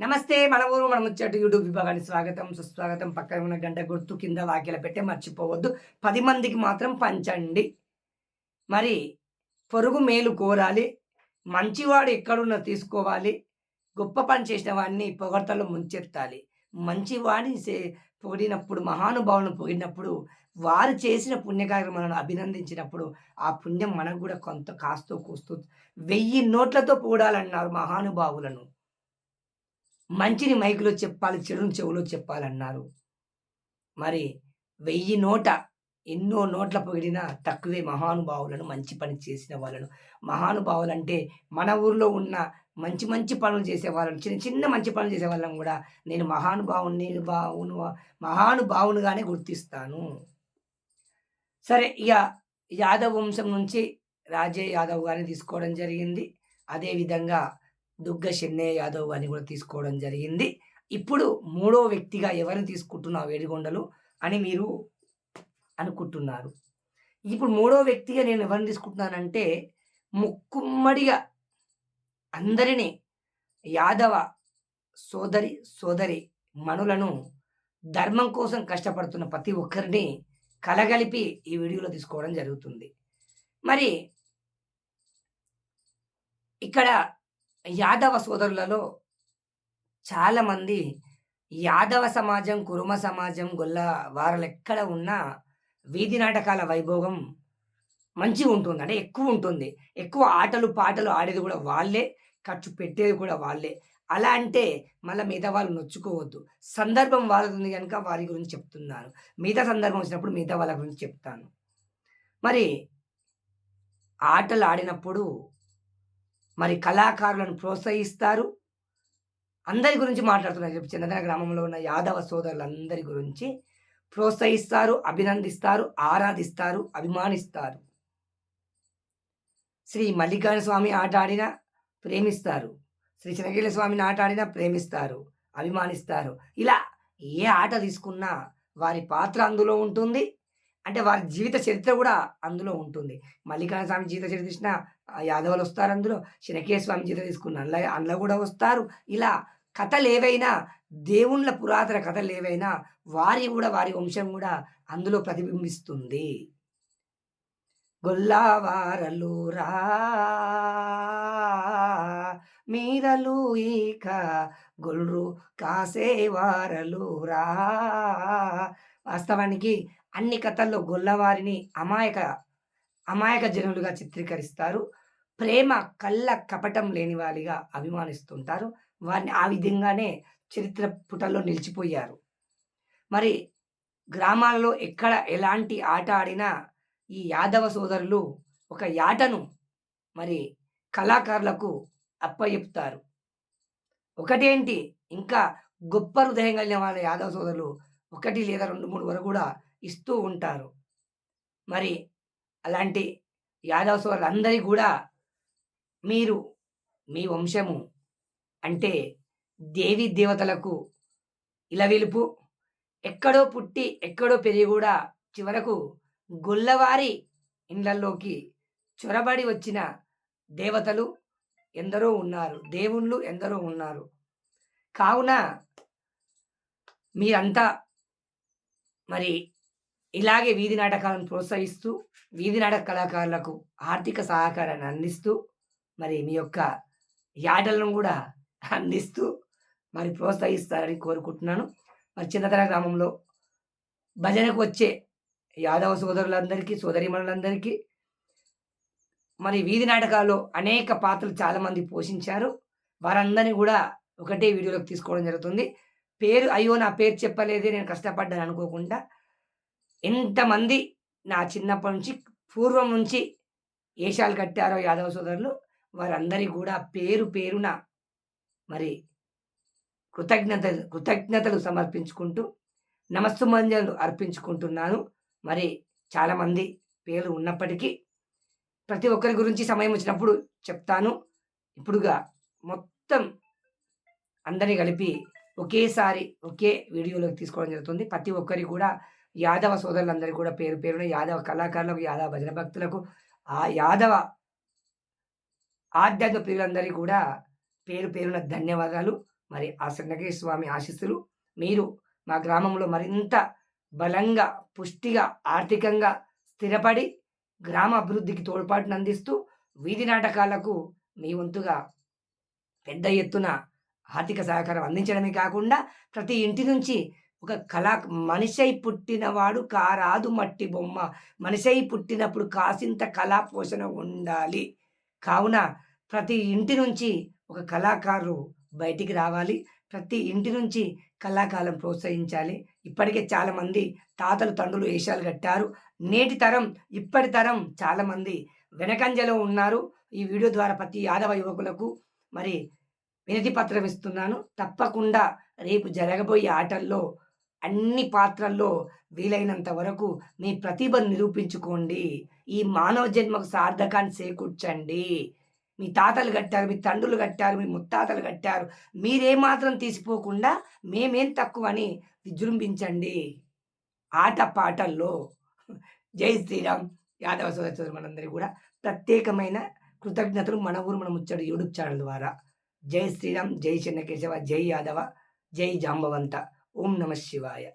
నమస్తే మన ఊరు మన ముచ్చటి యూట్యూబ్ విభాగానికి స్వాగతం సుస్వాగతం. పక్కన ఉన్న గంట గుర్తు కింద వాక్యలు పెట్టే మర్చిపోవద్దు. పది మందికి మాత్రం పంచండి. మరి పొరుగు మేలు కోరాలి. మంచివాడు ఎక్కడున్నా తీసుకోవాలి. గొప్ప పని చేసిన వాడిని పొగడతలో ముంచెత్తాలి. మంచివాడిని సే- పొగిడినప్పుడు మహానుభావులను పొగిడినప్పుడు వారు చేసిన పుణ్యకార్యములను అభినందించినప్పుడు ఆ పుణ్యం మనకు కూడా కొంత కాస్తూ కూస్తూ వెయ్యి నోట్లతో పొగడాలన్నారు మహానుభావులను. మంచిని మైకులో చెప్పాలి చెడుని చెవులో చెప్పాలన్నారు. మరి వెయ్యి నోట ఎన్నో నోట్ల పొగిడినా తక్కువే మహానుభావులను మంచి పని చేసిన వాళ్ళను. మహానుభావులు అంటే మన ఊర్లో ఉన్న మంచి మంచి పనులు చేసే వాళ్ళని చిన్న చిన్న మంచి పనులు చేసే వాళ్ళని కూడా నేను మహానుభావుని బావును మహానుభావునిగానే గుర్తిస్తాను. సరే ఇక యాదవ్ వంశం నుంచి రాజే యాదవ్ గారిని తీసుకోవడం జరిగింది. అదేవిధంగా దుగ్గ చెన్నయ్య యాదవ్ అని కూడా తీసుకోవడం జరిగింది. ఇప్పుడు మూడో వ్యక్తిగా ఎవరిని తీసుకుంటున్నావు వేడిగొండలు అని మీరు అనుకుంటున్నారు. ఇప్పుడు మూడో వ్యక్తిగా నేను ఎవరిని తీసుకుంటున్నానంటే ముక్కుమ్మడిగా అందరినీ యాదవ సోదరి సోదరి మనులను ధర్మం కోసం కష్టపడుతున్న ప్రతి ఒక్కరిని కలగలిపి ఈ వీడియోలో తీసుకోవడం జరుగుతుంది. మరి ఇక్కడ యాదవ సోదరులలో చాలామంది యాదవ సమాజం కురుమ సమాజం గొల్ల వారలు ఎక్కడ ఉన్నా వీధి నాటకాల వైభోగం మంచిగా ఉంటుంది. అంటే ఎక్కువ ఉంటుంది. ఎక్కువ ఆటలు పాటలు ఆడేది కూడా వాళ్ళే. ఖర్చు పెట్టేది కూడా వాళ్ళే. అలా అంటే మళ్ళీ మిగతా వాళ్ళు నొచ్చుకోవద్దు. సందర్భం వాళ్ళది ఉంది కనుక వారి గురించి చెప్తున్నాను మిగతా సందర్భం వచ్చినప్పుడు మిగతా వాళ్ళ గురించి చెప్తాను. మరి ఆటలు ఆడినప్పుడు మరి కళాకారులను ప్రోత్సహిస్తారు. అందరి గురించి మాట్లాడుతున్నారు చెప్పు. చంద్రన గ్రామంలో ఉన్న యాదవ సోదరులందరి గురించి ప్రోత్సహిస్తారు అభినందిస్తారు ఆరాధిస్తారు అభిమానిస్తారు. శ్రీ మల్లికార్జున స్వామి ఆట ఆడిన ప్రేమిస్తారు. శ్రీ చిన్నగిరి స్వామిని ఆట ఆడిన ప్రేమిస్తారు అభిమానిస్తారు. ఇలా ఏ ఆట తీసుకున్నా వారి పాత్ర అందులో ఉంటుంది. అంటే వారి జీవిత చరిత్ర కూడా అందులో ఉంటుంది. మల్లికార్జున స్వామి జీవిత చరిత్ర ఇచ్చిన యాదవులు వస్తారు అందులో శనకేశ్వర స్వామి జీవిత తీసుకున్న అందులో అందులో కూడా వస్తారు. ఇలా కథలు ఏవైనా దేవుళ్ళ పురాతన కథలు ఏవైనా వారి కూడా వారి వంశం కూడా అందులో ప్రతిబింబిస్తుంది. గొల్లవారలురా మీరలు ఈక గొల్రు కాసేవారలురా వాస్తవానికి అన్ని కథల్లో గొల్లవారిని అమాయక అమాయక జనులుగా చిత్రీకరిస్తారు. ప్రేమ కళ్ళ కపటం లేని వారిగా అభిమానిస్తుంటారు. వారిని ఆ విధంగానే చరిత్ర పుటల్లో నిలిచిపోయారు. మరి గ్రామాల్లో ఎక్కడ ఎలాంటి ఆట ఆడినా ఈ యాదవ సోదరులు ఒక యాటను మరి కళాకారులకు అప్పచెప్తారు ఒకటేంటి? ఇంకా గొప్ప హృదయం కలిగిన వాళ్ళ యాదవ సోదరులు ఒకటి లేదా రెండు మూడు వరకు కూడా ఇస్తూ ఉంటారు. మరి అలాంటి యాదవ సోదరులందరి కూడా మీరు మీ వంశము అంటే దేవి దేవతలకు ఇలవిలుపు ఎక్కడో పుట్టి ఎక్కడో పెరిగి కూడా చివరకు గొల్లవారి ఇండ్లలోకి చొరబడి వచ్చిన దేవతలు ఎందరో ఉన్నారు దేవుళ్ళు ఎందరో ఉన్నారు. కావున మీరంతా మరి ఇలాగే వీధి నాటకాలను ప్రోత్సహిస్తూ వీధి నాటక కళాకారులకు ఆర్థిక సహకారాన్ని అందిస్తూ మరి మీ యొక్క యాటలను కూడా అందిస్తూ మరి ప్రోత్సహిస్తారని కోరుకుంటున్నాను. మరి చిన్నతన గ్రామంలో భజనకు వచ్చే యాదవ సోదరులందరికీ సోదరిమణులందరికీ మరి వీధి నాటకాల్లో అనేక పాత్రలు చాలామంది పోషించారు. వారందరినీ కూడా ఒకటే వీడియోలోకి తీసుకోవడం జరుగుతుంది. పేరు అయ్యో నా పేరు చెప్పలేదే నేను కష్టపడ్డాను అనుకోకుండా ఎంతమంది నా చిన్నప్పటి నుంచి పూర్వం నుంచి ఏషాలు కట్టారో యాదవ సోదరులు వారందరి కూడా పేరు పేరున మరి కృతజ్ఞతలు కృతజ్ఞతలు సమర్పించుకుంటూ నమస్సుమంజలు అర్పించుకుంటున్నాను. మరి చాలామంది పేర్లు ఉన్నప్పటికీ ప్రతి ఒక్కరి గురించి సమయం వచ్చినప్పుడు చెప్తాను. ఇప్పుడుగా మొత్తం అందరినీ కలిపి ఒకేసారి ఒకే వీడియోలోకి తీసుకోవడం జరుగుతుంది. ప్రతి ఒక్కరి కూడా యాదవ సోదరులందరికీ కూడా పేరు పేరున యాదవ కళాకారులకు యాదవ భజన భక్తులకు ఆ యాదవ ఆధ్యాత్మిక ప్రియులందరికీ కూడా పేరు పేరున ధన్యవాదాలు. మరి ఆ చెన్నకేశ్వర స్వామి ఆశీస్సులు. మీరు మా గ్రామంలో మరింత బలంగా పుష్టిగా ఆర్థికంగా స్థిరపడి గ్రామ అభివృద్ధికి తోడ్పాటును అందిస్తూ వీధి నాటకాలకు మీ వంతుగా పెద్ద ఎత్తున ఆర్థిక సహకారం అందించడమే కాకుండా ప్రతి ఇంటి నుంచి ఒక కళా మనిషై పుట్టినవాడు కారాదు మట్టి బొమ్మ. మనిషై పుట్టినప్పుడు కాసింత కళా పోషణ ఉండాలి. కావున ప్రతి ఇంటి నుంచి ఒక కళాకారుడు బయటికి రావాలి. ప్రతి ఇంటి నుంచి కళాకాలం ప్రోత్సహించాలి. ఇప్పటికే చాలామంది తాతలు తండ్రులు వేషాలు కట్టారు. నేటి తరం ఇప్పటి తరం చాలామంది వెనకంజలో ఉన్నారు. ఈ వీడియో ద్వారా ప్రతి యాదవ యువకులకు మరి వినతి పత్రం ఇస్తున్నాను. తప్పకుండా రేపు జరగబోయే ఆటల్లో అన్ని పాత్రల్లో వీలైనంత వరకు మీ ప్రతిభను నిరూపించుకోండి. ఈ మానవ జన్మకు సార్థకాన్ని చేకూర్చండి. మీ తాతలు కట్టారు మీ తండ్రులు కట్టారు మీ ముత్తాతలు కట్టారు. మీరేమాత్రం తీసిపోకుండా మేమేం తక్కువ అని విజృంభించండి. ఆట పాటల్లో జై శ్రీరామ్ యాదవ సోదరు మనందరికీ కూడా ప్రత్యేకమైన కృతజ్ఞతలు మన ఊరు మన ముచ్చడు యూట్యూబ్ ఛానల్ ద్వారా. జై శ్రీరామ్ జై చెన్నకేశవ జై యాదవ జై జాంబవంత. ఓం నమ శివాయ.